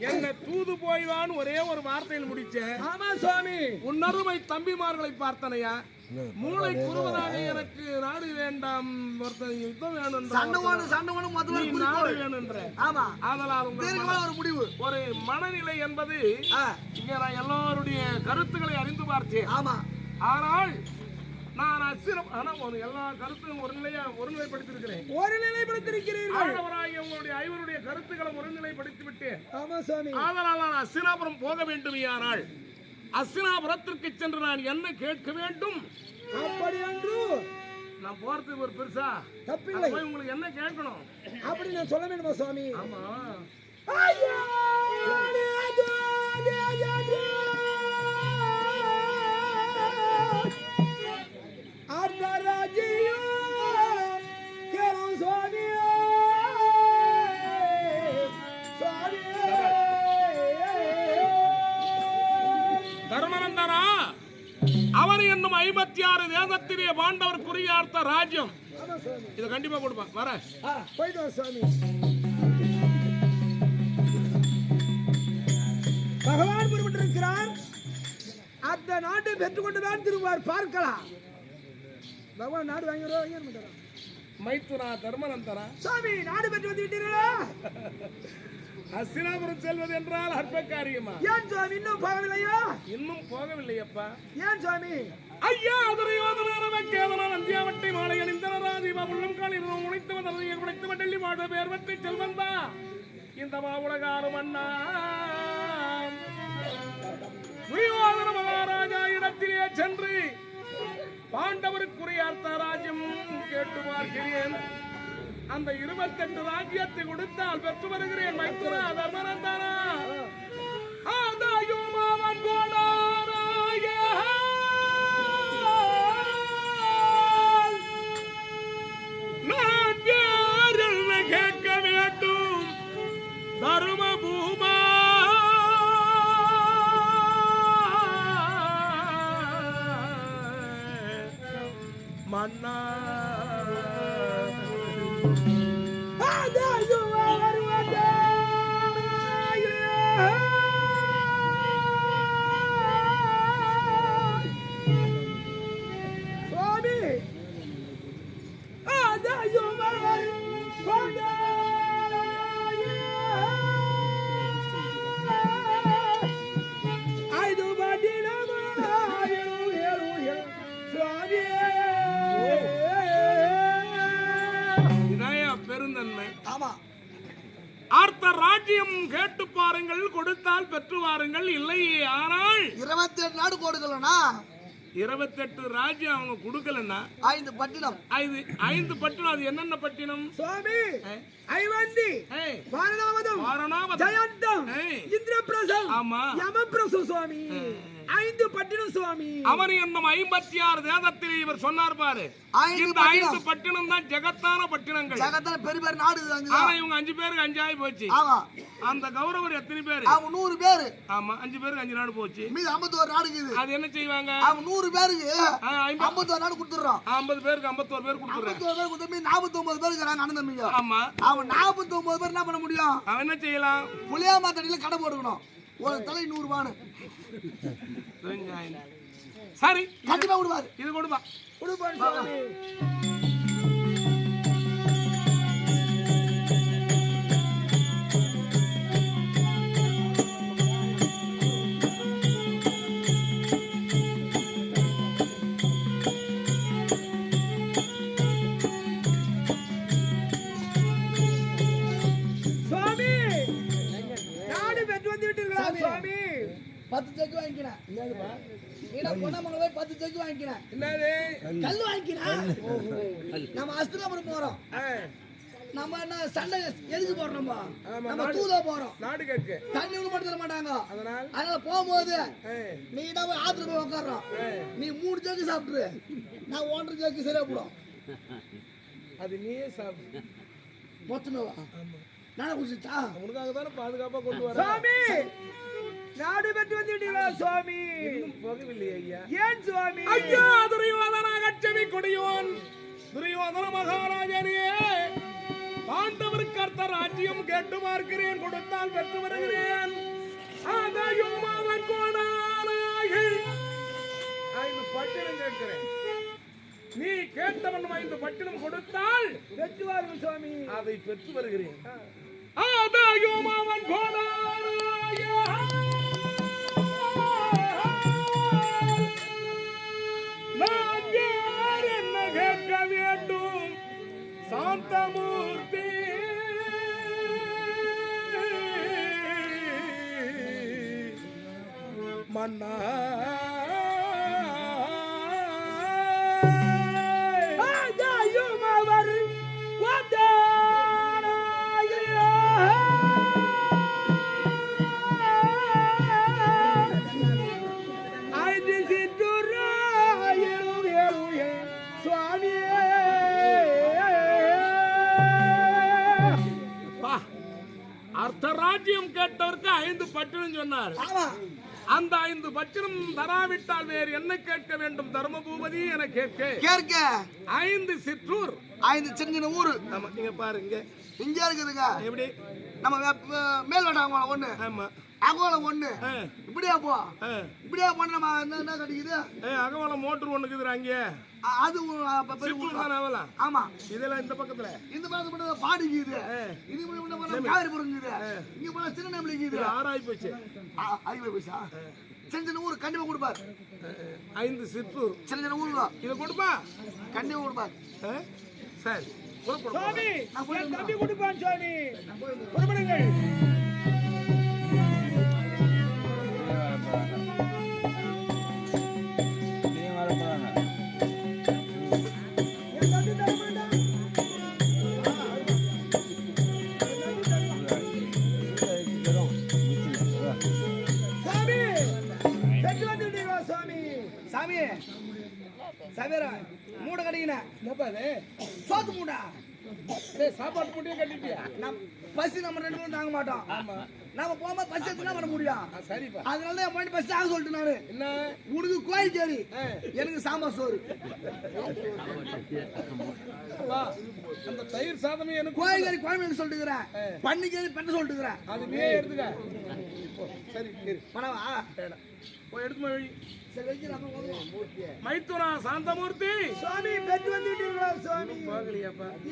என்ன தூது போய்தான் ஒரே ஒரு வார்த்தையில் முடிச்சேன் ஆமா சுவாமி. உன்னருமை தம்பிமார்களை பார்த்தனையா? மூளை குறுவதாக எனக்கு நாடு வேண்டாம் ஒருத்தன் யுத்தம் வேணும் சண்டை ஓடு சண்டை ஓடு முதல்ல நாடு வேணுன்ற ஆமா. தீர்க்கமான ஒரு முடிவு. ஒரு மனநிலை என்பது இங்க நான் எல்லாருடைய கருத்துக்களை அறிந்து பார்த்தேன். ஆமா. ஆனால் நான் அசிரம் ஆனா ஒரு எல்லா கருத்தையும் ஒரு நிலையா ஒருநிலைப்படுத்தியிருக்கிறேன். ஒரு நிலைப்படுத்திருக்கிறீர்கள் ஆண்டவராகிய உங்களுடைய ஐவருடைய கருத்துக்களை ஒருநிலைப்படுத்தி விட்டேன் ஆமா சுவாமி ஆதலால் நான் அஸ்தினாபுரம் போக வேண்டுமையானால் அஸ்தினாபுரத்திற்கு சென்று நான் என்ன கேட்க வேண்டும்? அப்படி என்று நான் போறதுக்கு ஒரு பெருசா தப்பில்லை. போய் உங்களுக்கு என்ன கேட்கணும்? அப்படி நான் சொல்ல வேண்டுமா சுவாமி ஆமா. ஐயா, தேசத்திலே பாண்டவர் குறியார்த்த ராஜ்யம். இதை கண்டிப்பா கொடுப்பேன் வர. போயிட்டு வா சுவாமி பகவான் புறப்பட்டிருக்கிறார் அந்த நாட்டை பெற்றுக்கொண்டுதான் திரும்புவார் பார்க்கலாம். பகவான் நாடு வாங்கி வருவா, வாங்கி வர மாட்டாரா? மைத்துனா தர்மநந்தனா? சுவாமி நாடு பெற்று வந்து விட்டீர்களா அஸ்தினாபுரம் செல்வது என்றால் அற்ப காரியமா ஏன் சுவாமி இன்னும் போகவில்லையா? இன்னும் போகவில்லையப்பா. ஏன் சுவாமி ஐயா அதுரையோதனரவக்கேதன நந்தியாவட்டை மாலை அணிந்தனராதிபா உள்ளம் காலில் உழைத்து வந்ததை உழைத்து டெல்லி மாட பேர் வெற்றி செல்வந்தா. இந்த மாவுலகாரும் அண்ணா. துரியோதன மகாராஜா இடத்திலே சென்று பாண்டவருக்குரிய அர்த்த ராஜ்யம் கேட்டு பார்க்கிறேன். அந்த இருபத்தெட்டு ராஜ்யத்தை கொடுத்தால் பெற்று வருகிறேன் மைத்துரா தர்மனந்தானா ஆதாயோ மாவன் கோடாராய மன்னா ஆதாயம் நாடு கொடுக்கலனா இருபத்தெட்டு ராஜ்யம் அவங்க கொடுக்கலன்னா ஐந்து பட்டினம். ஐந்து ஐந்து பட்டினம் அது என்னென்ன பட்டினம்? சுவாமி ஐவந்தி வாரணாவதம் வாரணாவதம். ஜயந்தம். இந்திரபிரசம் ஆமா. யமபிரசம் சுவாமி. ஐந்து பட்டினம் சுவாமி. அவர் என்னும் ஐம்பத்தி ஆறு தேதத்தில் இவர் சொன்னார் பாரு. இந்த ஐந்து பட்டினம் தான் ஜெகத்தான பட்டினங்கள். ஜகத்தான பெரிய பெரிய நாடு ஆனா இவங்க அஞ்சு பேருக்கு அஞ்சாயி போச்சு. ஆமா. அந்த கௌரவர் எத்தனை பேரு? அவங்க நூறு பேரு. ஆமா அஞ்சு பேருக்கு அஞ்சு நாடு போச்சு. மீது ஐம்பத்தோரு நாடு இருக்குது அது என்ன செய்வாங்க? அவங்க நூறு பேருக்கு ஐம்பத்தோரு நாடு கொடுத்துடுறோம். ஐம்பது பேருக்கு ஐம்பத்தோரு பேர் கொடுத்துறேன் ஐம்பத்தோரு பேர் கொடுத்த நாற்பத்தி ஒன்பது பேர் இருக்கிறாங்க அண்ணன் தம்பிங்க. ஆமா. அவன் நாற்பத்தி ஒன்பது பேர் என்ன பண்ண முடியும்? அவன் என்ன செய்யலாம்? புளியாமா தண்ணியில கடை போட்டுக்கணும். ஒரு தலை நூறு. சரி கண்டிப்பா விடுவாரு. இது கொடுப்பா. கொடுப்பான் பத்து செக்கு வாங்கிக்கிறேன். நீடா பொண்ணாமலை போய் பத்து செக்கு வாங்கிக்கிறேன். கல் வாங்கிக்கிறேன் நம்ம அஸ்திராபுரம் போறோம். நம்ம என்ன சண்டை எதுக்கு போறோம் நம்ம? தூதா போறோம். நாடு கேட்கு தண்ணி கூட மட்டும் தர மாட்டாங்க. அதனால்? அதனால போகும்போது நீ தான் போய் ஆத்துல போய் உட்காடுறோம் நீ மூணு ஜக்கு சாப்பிட்டுரு நான் ஒன்றரை ஜக்கு சரியா போடும். அது நீயே சாப்பிடு. மொத்தமே வா நானே குடிச்சிட்டா? உனக்காக தானே பாதுகாப்பா கொண்டு வர நாடு பெற்று வந்துட்டீங்களா சுவாமி? போகவில்லை ஏன் சுவாமி? ஐயா துரியோதன அகச்சவி கொடியோன். துரியோதன மகாராஜனே பாண்டவருக்கு அர்த்த ராஜ்யம் கேட்டு பார்க்கிறேன் கொடுத்தால் பெற்று வருகிறேன். அதையும் அவன் கோடானாயில் ஐந்து பட்டினம் கேட்கிறேன். நீ கேட்டவன் ஐந்து பட்டினம் கொடுத்தால் பெற்று வாருங்கள் சுவாமி. அதை பெற்று வருகிறேன். அதையும் அவன் கோடானாயில் சாந்தமூர்த்தி. மன்னா ராஜ்யம் கேட்டவருக்கு ஐந்து பட்டினம் சொன்னார். அந்த ஐந்து பட்டினம் தராவிட்டால் வேறு என்ன கேட்க வேண்டும்? தர்மபூபதி என கேட்க. கேட்க. ஐந்து சிற்றூர். ஐந்து சின்ன ஊரு. நீங்க பாருங்க. இங்க இருக்குதுங்க. எப்படி? நம்ம வே- மேல்வாட்ட அங்கோலம் ஒண்ணு. ஆமா. அங்கோலம் ஒண்ணு. இப்படியா போ. இப்படியா போன நம்ம என்ன என்ன கிடைக்குது ஏ அகவலம் மோட்டர் ஒண்ணு இருக்குதுடா அங்கே. அது ஆமா. இதெல்லாம் இந்த பக்கத்துல. இந்த மாதிரி மட்டும் பாடிக்குது. இது மட்டும் காவிரி புரிஞ்சுது இங்க போனா சின்ன நம்பிக்கைக்குது ஆறாய் போச்சு. ஐம்பது பைசா சின்ன சின்ன ஊர் கண்டிப்பா கொடுப்பார். ஐந்து சிற்றூர் சின்ன சின்ன ஊர் தான் இதை கொடுப்பா. கண்டிப்பா கொடுப்பார்? சரி. சுவாமி தம்பி கொடுப்பான் சுவாமி. புறப்படுங்கள். சுவாமி சாமி சவேரா கட்டிக்கினேன் என்னப்பா இது? சோத்து மூடா சாப்பாட்டு கட்டிட்டியா? நம் பசி நம்ம ரெண்டு பேரும் தாங்க மாட்டோம். நாம போகும்போது பசி எடுத்துனா பண்ண முடியும் சரிப்பா. அதனால தான் என் பாண்டி பசி ஆக சொல்லிட்டு நானு. என்ன? உனக்கு கோயில் கேரி எனக்கு சாம்பார் சோறு. அந்த தயிர் சாதமே எனக்கு கோயில் குழம்பு சொல்லிட்டுக்கிறேன். பண்ணி கேரி பண்ண சொல்லிட்டுக்கிறேன். அது நீ எடுத்துக்க. சரி சரி பணவா. போய் எடுத்து போய் மைத்துரா சாந்தமூர்த்தி. சுவாமி பெற்று வந்துட்டீங்களா சுவாமி?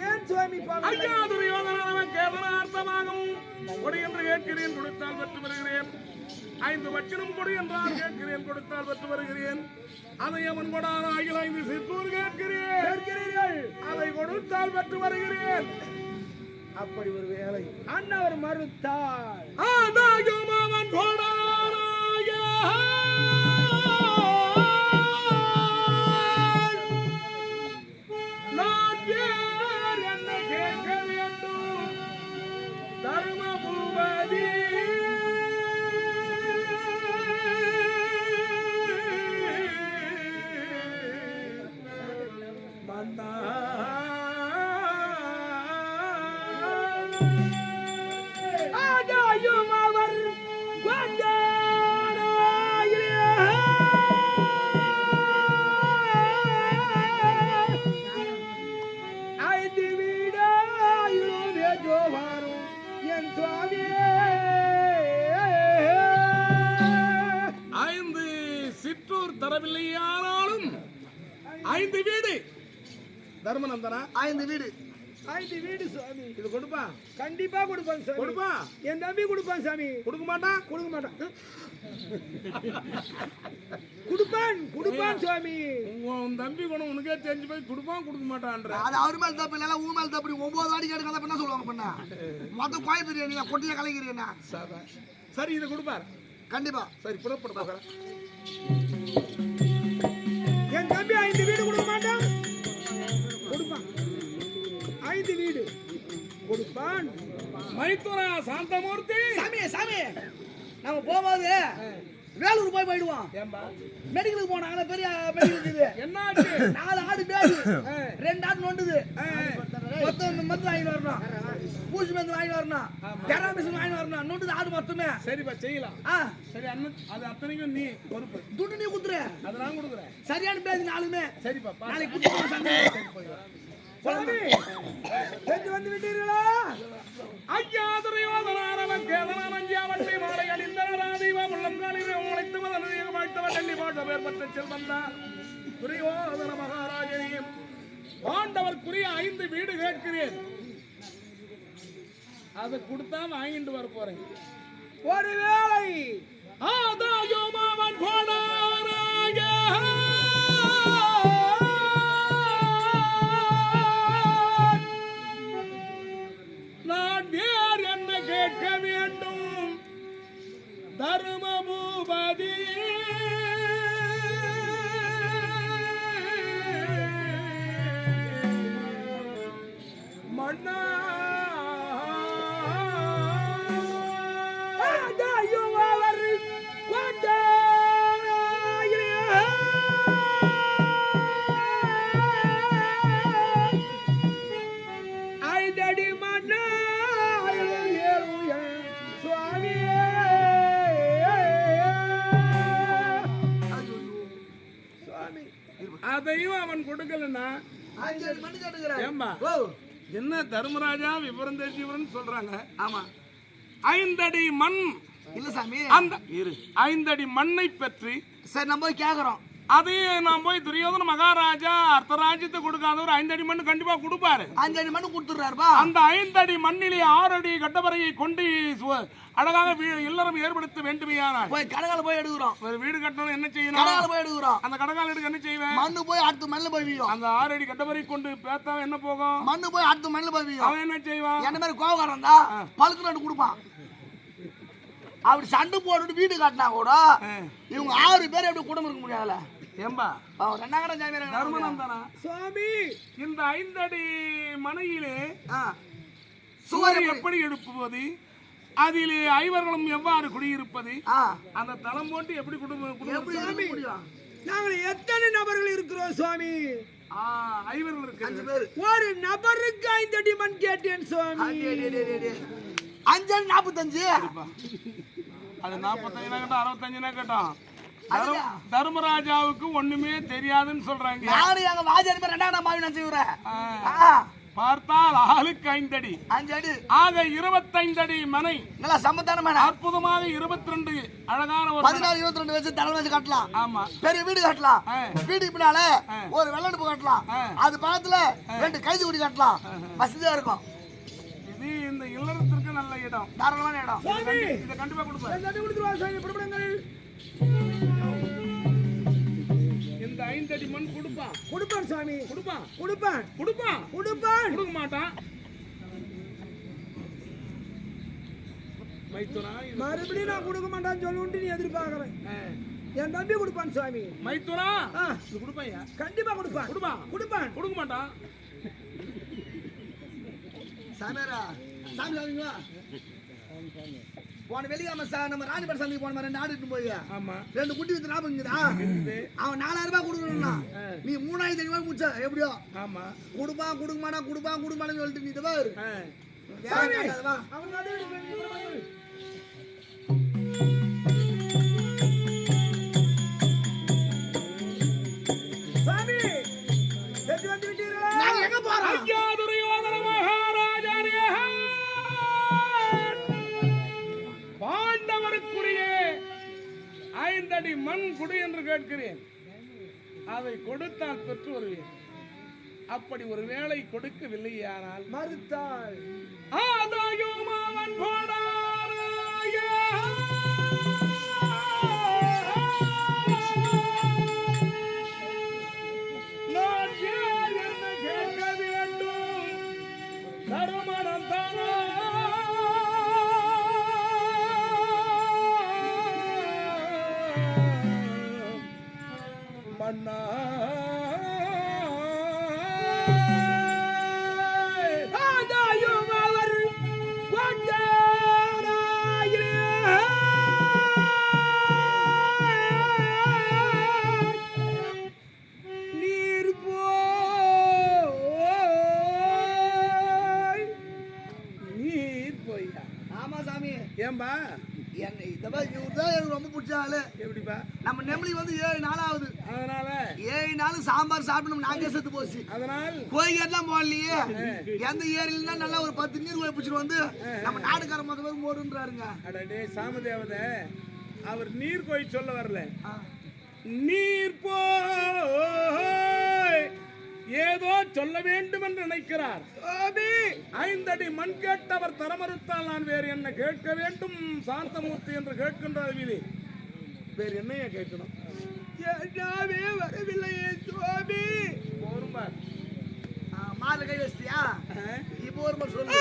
ஏன் சுவாமி? ஐயா துரியோதனவன் கேதனார்த்தமாகவும் கொடு என்று கேட்கிறேன் கொடுத்தால் பெற்று வருகிறேன். ஐந்து வச்சினும் கொடு என்றால் கேட்கிறேன் கொடுத்தால் பெற்று வருகிறேன். அதை அவன் கொடாத ஆகிய ஐந்து சித்தூர் கேட்கிறேன். கேட்கிறீர்கள். அதை கொடுத்தால் பெற்று வருகிறேன். அப்படி ஒரு வேலை. அண்ணவர் மறுத்தாள் ஆதாயம் அவன் சுவாமி இது கொடுப்பா. கண்டிப்பா கொடுப்பான் சாமி. கொடுப்பா. என் தம்பி கொடுப்பான் சாமி. கொடுக்க மாட்டான் கொடுக்க மாட்டான். கொடுப்பான் கொடுப்பான் சுவாமி உன் தம்பி குணம் உனக்கே தெரிஞ்சு போய் கொடுப்பான் கொடுக்க மாட்டான்ற. அது அவர் மேல தப்பு இல்ல ஊ மேல தப்பு ஒன்பது வாடி கேட்டு கதை என்ன சொல்லுவாங்க பண்ண. மொத்தம் கோயில் பிரியாணி கொட்டில கலைக்கிறீங்க சரி இதை கொடுப்பார். கண்டிப்பா. சரி புறப்பட போகிறேன் மைத்துரா சாந்தமூர்த்தி. சாமி சாமி நம்ம போகும்போது வேலூர் போய் போயிடுவோம். ஏம்பா மெடிக்கலுக்கு போனாங்க பெரிய மெடிக்கல் என்னாச்சு? நாலு ஆடு பேரு ரெண்டு ஆடு நொண்டுது மொத்தம் மருந்து வாங்கி வரணும். பூசி மருந்து வாங்கி வரணும். தெரா மிஷின் வாங்கி வரணும். நொண்டுது ஆடு மொத்தமே சரிப்பா செய்யலாம். சரி அண்ணன் அது அத்தனைக்கும் நீ பொறுப்பு. துட்டு நீ குத்துரு. அதை நான் கொடுக்குறேன். சரியான பேசி நாலுமே சரிப்பா. நாளைக்கு குத்து சண்டை சுவாமி சென்று வந்து விட்டீர்களா? ஐயா கேதனான் மாலை அணிந்தன ராதீவா உள்ளம் காலிலே உழைத்து மதனதியாக வாழ்த்தவன் டெல்லி பாட்ட பேர் பற்ற செல்வந்தா துரியோதன மகாராஜனையும் பாண்டவர்க்குரிய ஐந்து வீடு கேட்கிறேன். அதை கொடுத்தா வாங்கிட்டு வர போறேன். ஒருவேளை ஆதாயம் அவன் தர்மபூபதி. மன்னா தர்மராஜா விவரம் தெரிஞ்சவர்னு சொல்றாங்க. ஆமா. ஐந்தடி மண் இல்ல சாமி. அந்த இரு ஐந்தடி மண்ணை பற்றி சரி நம்ம கேக்குறோம். அதையும் நான் போய் துரியோதன மகாராஜா அர்த்தராஜ்யத்தை கொடுக்காத ஒரு ஐந்தடி மண் கண்டிப்பா கொடுப்பாரு. அஞ்சு மணி கொடுத்துடுறாருப்பா. அந்த ஐந்தடி மண்ணிலே ஆறடி கட்டவரையை கொண்டு அழகாக இல்லறம் ஏற்படுத்த வேண்டுமையானால் போய் கடகால போய் எடுக்கிறோம். வீடு கட்டணும் என்ன கடகால செய்யணும் போய் எடுக்கிறோம். அந்த கடகால் எடுக்க என்ன செய்வேன்? மண்ணு போய் அடுத்த மண்ணில் போய் வீயும் அந்த ஆறடி கட்டவரை கொண்டு பேத்தா என்ன போகும்? மண்ணு போய் அடுத்த மண்ணில் போய் வீயும் அவன் என்ன செய்வான்? என்ன மாதிரி கோவக்காரன் தான் பழுத்து ரெண்டு கொடுப்பான். அப்படி சண்டை போட்டுட்டு வீடு கட்டினா கூட இவங்க ஆறு பேர் எப்படி குடும்பம் இருக்க முடியாதுல்ல? ஏம்பா? அவன் ரெண்டாயிரம் ஜாமியார் தர்மநந்தனா சுவாமி இந்த ஐந்தடி மனையிலே சுவர் எப்படி எழுப்புவது அதிலே ஐவர்களும் எவ்வாறு குடியிருப்பது? ஆ. அந்த தளம் போட்டு எப்படி குடும்பம் நாங்கள் எத்தனை நபர்கள் இருக்கிறோம் சுவாமி ஆ, ஐவர்கள் இருக்கு. அஞ்சு பேர். ஒரு நபருக்கு ஐந்தடி மண் கேட்டேன் சுவாமி அஞ்சு நாற்பத்தஞ்சு? அது நாற்பத்தஞ்சுனா கேட்டோம் அறுபத்தஞ்சுனா கேட்டோம் தர்மராஜாவுக்கு ஒண்ணுமே தெரியாதுன்னு சொல்றாங்க. நானும் எங்க வாஜாரி பேர் ரெண்டாயிரம் மாவி நான் செய்வேன் ஆ, பார்த்தால் ஆளுக்கு ஐந்தடி. அஞ்சு அடி. ஆக இருபத்தைந்தடி மனை. நல்லா சமத்தான அற்புதமாக இருபத்தி ரெண்டு அழகான ஒரு. பதினாறு இருபத்தி ரெண்டு வச்சு தலை வச்சு கட்டலாம். ஆமா. பெரிய வீடு கட்டலாம். வீட்டுக்கு பின்னால ஒரு வெள்ளடுப்பு கட்டலாம். அது பக்கத்துல ரெண்டு கைது குடி கட்டலாம். வசதியா இருக்கும். இது இந்த இல்லறத்திற்கு நல்ல இடம். தாராளமான இடம். இதை கண்டிப்பா கொடுப்பாரு இந்த ஐந்தடி மண் கொடுப்பான் கொடுப்பான் சுவாமி கொடுப்பான் கொடுப்பான். கொடுப்பான் கொடுப்பான். கொடுக்க மாட்டான். மறுபடியும் நான் கொடுக்க மாட்டான்னு சொல்லுன்ட்டு நீ எதிர்பார்க்கறேன். என் தம்பி கொடுப்பான் சுவாமி மைத்துனா? ஆ. இது கொடுப்பாயா கண்டிப்பா கொடுப்பான். கொடுப்பான் கொடுப்பான். கொடுக்க மாட்டான். சாமியாரா சாமி சாமிங்களா? போன வெள்ளிக்கிழமை சார் நம்ம ராணிபேட்டை சந்தைக்கு போன ரெண்டு ஆடு இட்டுன்னு போய் ஆமா. ரெண்டு குட்டி வித்து ஞாபகம் இருக்குதா? அவன் நாலாயிரம் ரூபாய் கொடுக்கணும்னா நீ மூணாயிரத்தி ஐநூறு ரூபாய் முடிச்ச எப்படியோ? ஆமா. கொடுப்பான் கொடுக்க மாட்டான் கொடுப்பான் கொடுக்க மாட்டான்னு சொல்லிட்டு நீ இதை குடு என்று கேட்கிறேன். அதை கொடுத்தால் பெற்று வருவேன். அப்படி ஒரு வேளை கொடுக்கவில்லையானால் மறுத்தாள். ஆதாயம் அவன் போடாராய. மன்னா சாம்பார் சாப்பிட்டு நாங்கே செத்து போச்சு. அதனால் கோயிலாம் போடலையே. எந்த ஏரியில நல்லா ஒரு பத்து நீர் கோயில் பிடிச்சிட்டு வந்து நம்ம நாடுக்கார மொத்த பேர் மோடுன்றாருங்க அடடே சாமதேவதை அவர் நீர் கோயில் சொல்ல வரல. நீர் போய் ஏதோ சொல்ல வேண்டும் என்று நினைக்கிறார் ஐந்தடி மண் கேட்டவர் தரமறுத்தால் நான் வேறு என்ன கேட்க வேண்டும்? சாந்தமூர்த்தி என்று கேட்கின்ற விதி. வேறு என்னைய கேட்கணும்? எல்லாமே வரவில்லையே சுவாமி? போரும்பார். மாறு கை வச்சிட்டியா? இப்போ ஒரு சொல்லு.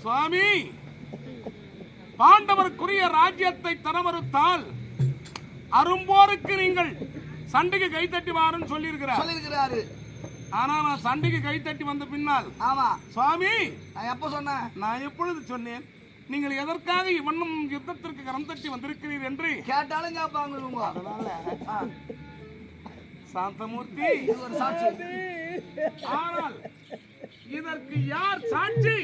சுவாமி பாண்டவருக்குரிய ராஜ்யத்தை தரமறுத்தால் அரும்போருக்கு நீங்கள் சண்டைக்கு கைத்தட்டி வாருன்னு சொல்லியிருக்கிறார். சொல்லியிருக்கிறாரு. ஆனா நான் சண்டைக்கு கைத்தட்டி வந்த பின்னால் ஆமா. சுவாமி நான் எப்ப சொன்னேன்? நான் எப்பொழுது சொன்னேன்? நீங்கள் எதற்காக இவண்ணும் யுத்தத்திற்கு கரம் தட்டி வந்திருக்கிறீர் என்று? கேட்டாலும் கேட்பாங்க சாந்தமூர்த்தி. ஒரு சாட்சி. ஆனால் இதற்கு யார் சாட்சி?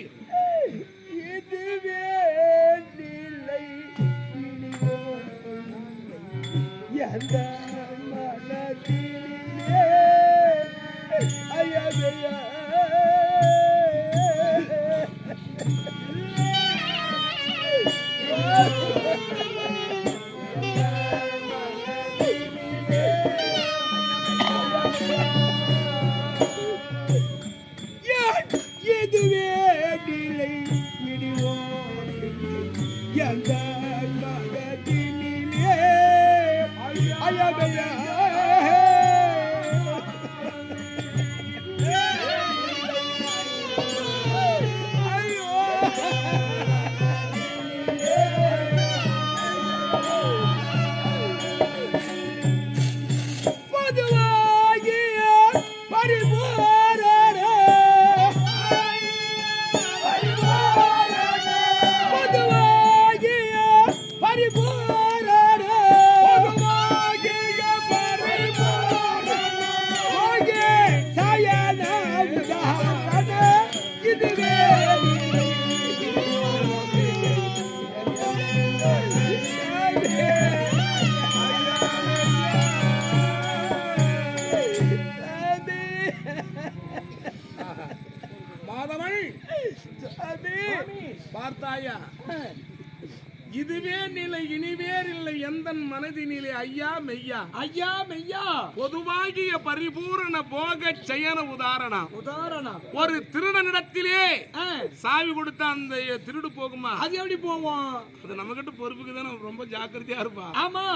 அது எப்படி போவோம். அது நம்ம கிட்ட பொறுப்புக்கு தானே ரொம்ப ஜாக்கிரதையா இருப்பா. ஆமா.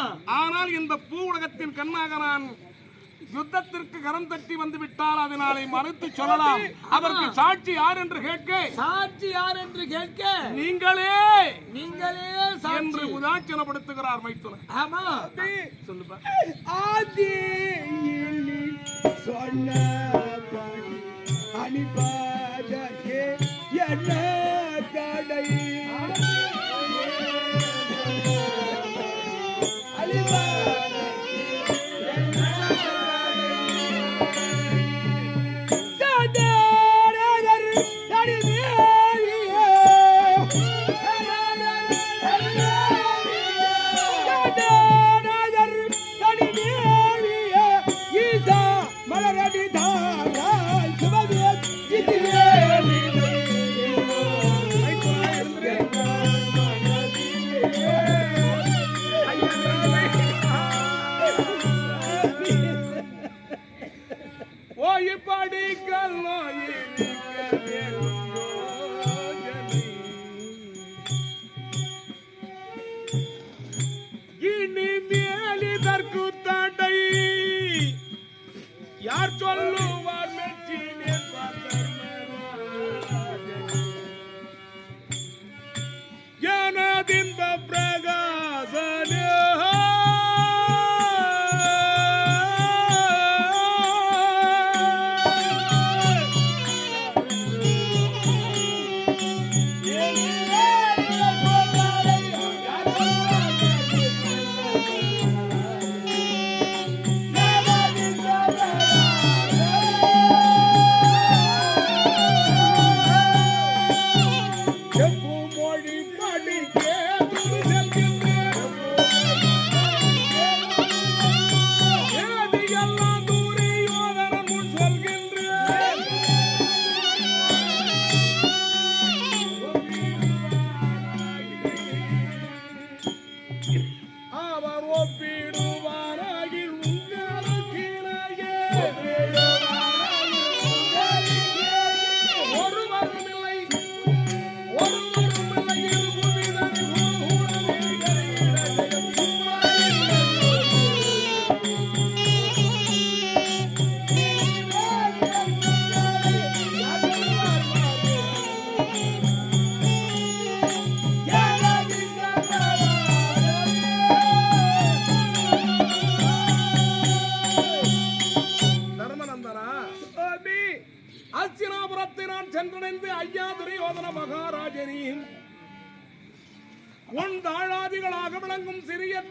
ஆனால் இந்த பூ உலகத்தின் கண்ணாக நான் யுத்தத்திற்கு கரம் தட்டி வந்து விட்டால் அதனாலே மறுத்து சொல்லலாம். அதற்கு சாட்சி யார் என்று கேட்க. சாட்சி யார் என்று கேட்க. நீங்களே. நீங்களே என்று உதாச்சனப்படுத்துகிறார் மைத்துனர். ஆமா. சொல்லுப்பா. ஆதியில் சொன்னபடி அனுப்பாதே என்ன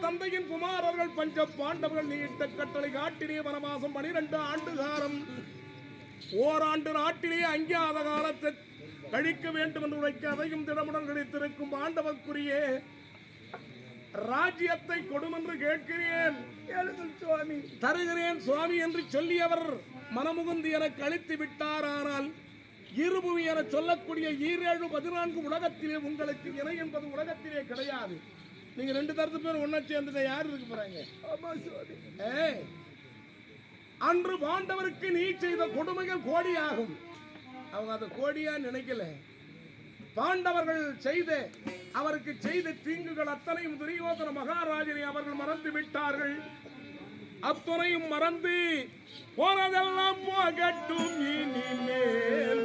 தந்தையின் குமாரர்கள் பஞ்ச பாண்டவர்கள் நீட்ட கட்டளை காட்டிலே வனவாசம் பனிரெண்டு ஆண்டு காலம். ஓராண்டு நாட்டிலே அஞ்ஞாத காலத்தை கழிக்க வேண்டும் என்று உரைக்க அதையும் திடமுடன் கிடைத்திருக்கும் பாண்டவக்குரிய ராஜ்யத்தை கொடுமென்று கேட்கிறேன். சுவாமி. தருகிறேன் சுவாமி என்று சொல்லியவர் மனமுகுந்து எனக்கு அளித்து விட்டார் ஆனால் இருபுவி என சொல்லக்கூடிய ஈரேழு பதினான்கு உலகத்திலே உங்களுக்கு இணை என்பது உலகத்திலே கிடையாது. நீங்க ரெண்டு தரத்து பேர் ஒன்னா சேர்ந்துட்ட யார் இருக்கு போறாங்க? அன்று பாண்டவருக்கு நீ செய்த கொடுமைகள் கோடியாகும். அவங்க அதை கோடியா நினைக்கல. பாண்டவர்கள் செய்த அவருக்கு செய்த தீங்குகள் அத்தனையும் துரியோதன மகாராஜனை அவர்கள் மறந்து விட்டார்கள். அத்துணையும் மறந்து போனதெல்லாம் போகட்டும் இனிமேல்.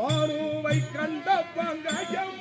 மாறுவை கண்ட பங்கையம்மாவை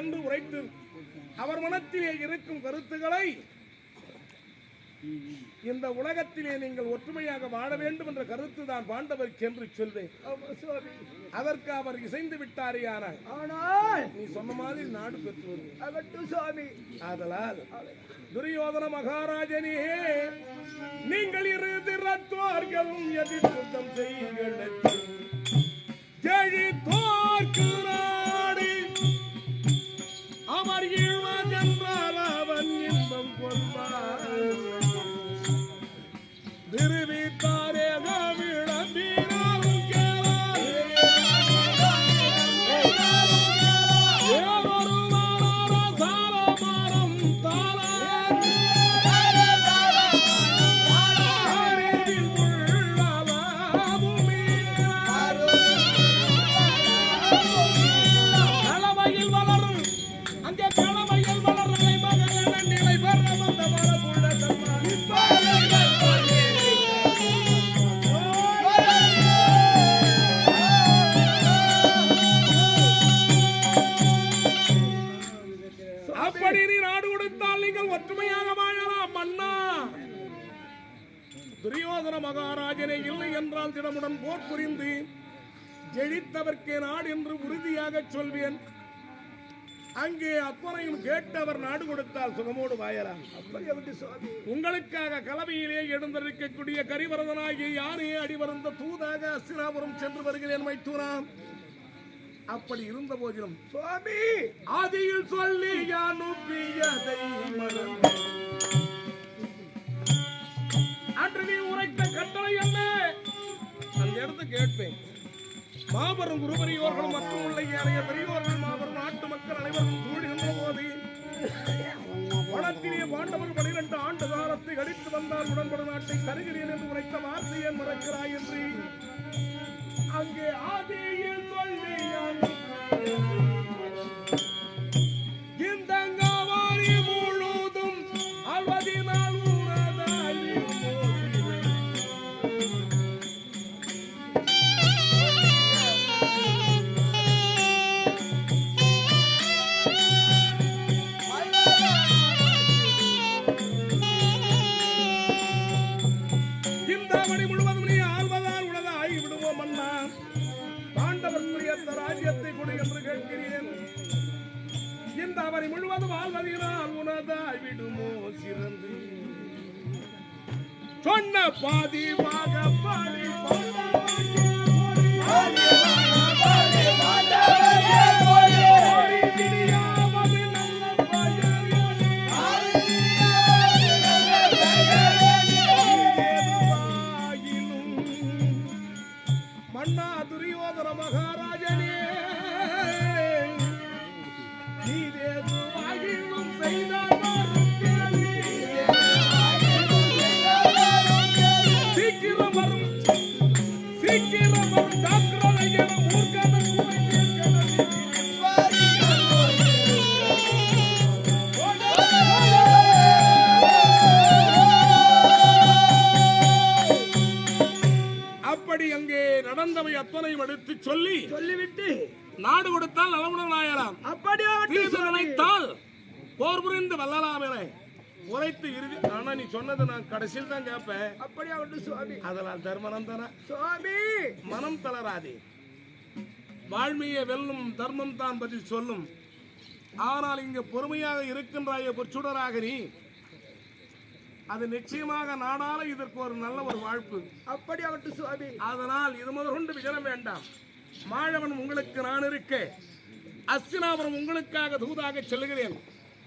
என்று உரைத்து அவர் மனத்திலே இருக்கும் கருத்துக்களை இந்த உலகத்திலே நீங்கள் ஒற்றுமையாக வாழ வேண்டும் என்ற கருத்து தான் பாண்டவருக்கு என்று சொல்வேன். அதற்கு அவர் இசைந்து விட்டாரே ஆனால் நீ சொன்ன மாதிரி நாடு பெற்று சுவாமி. ஆதலால் துரியோதன மகாராஜனே நீங்கள் இரு திறத்தோர்களும் எதிர்ப்புத்தம் செய்யுங்கள் ஜெழி என்றால் போர் புரிந்து ஜெயித்தவர்க்கே நாடு என்று உறுதியாக சொல்வேன். அங்கே அத்தனையும் கேட்டு அவர் நாடு கொடுத்தால் சுகமோடு வாயலாம். உங்களுக்காக கலவையிலே எழுந்திருக்கக்கூடிய கரிவரதனாகிய யானையே அடிவருந்த தூதாக அஸ்தினாபுரம் சென்று வருகிறேன் மைத்தூராம் அப்படி இருந்த போதிலும் சுவாமி! ஆதியில் சொல்லி அனுப்பியதை அன்று நீ உரைத்த கட்டளை என்ன? அந்த கேட்பேன். மாபெரும் குருபெரியோர்கள் மற்றும் உள்ள ஏனைய பெரியோர்கள் மாபெரும் நாட்டு மக்கள் அனைவரும் கூடுகின்ற போது வனத்திலே பாண்டவர் பனிரெண்டு ஆண்டு காலத்தை கழித்து வந்தால் உடன்பட நாட்டை தருகிறேன் என்று உரைத்த வார்த்தையை மறக்கிறாய் என்று. அங்கே ஆதியில் நான் கடைசியில் தான் கேட்பேன். அப்படியே விட்டு சுவாமி? அதனால் தர்மநந்தன சுவாமி! மனம் தளராதே. வாழ்மையை வெல்லும் தர்மம் தான் பதில் சொல்லும். ஆனால் இங்கு பொறுமையாக இருக்கின்றாய பொற்சுடராக நீ. அது நிச்சயமாக நாடால இதற்கு ஒரு நல்ல ஒரு வாழ்ப்பு அப்படியே விட்டு சுவாமி? அதனால் இது முதல் கொண்டு விஜயம் வேண்டாம். மாழவன் உங்களுக்கு நான் இருக்க. அஸ்தினாபுரம் உங்களுக்காக தூதாக செல்லுகிறேன்.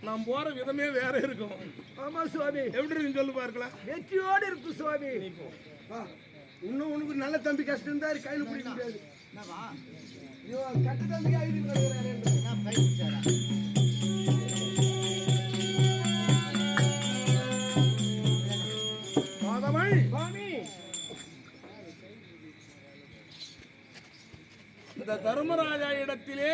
நாம் போற விதமே வேற இருக்கும். ஆமா சுவாமி. எப்படி இருக்குன்னு சொல்லு பார்க்கலாம். வெற்றியோடு இருக்கு சுவாமி. இன்னும் உனக்கு நல்ல தம்பி கஷ்டம் தான் கையில் பிடிக்க முடியாது. கெட்ட தம்பி சுவாமி. இந்த தர்மராஜா இடத்திலே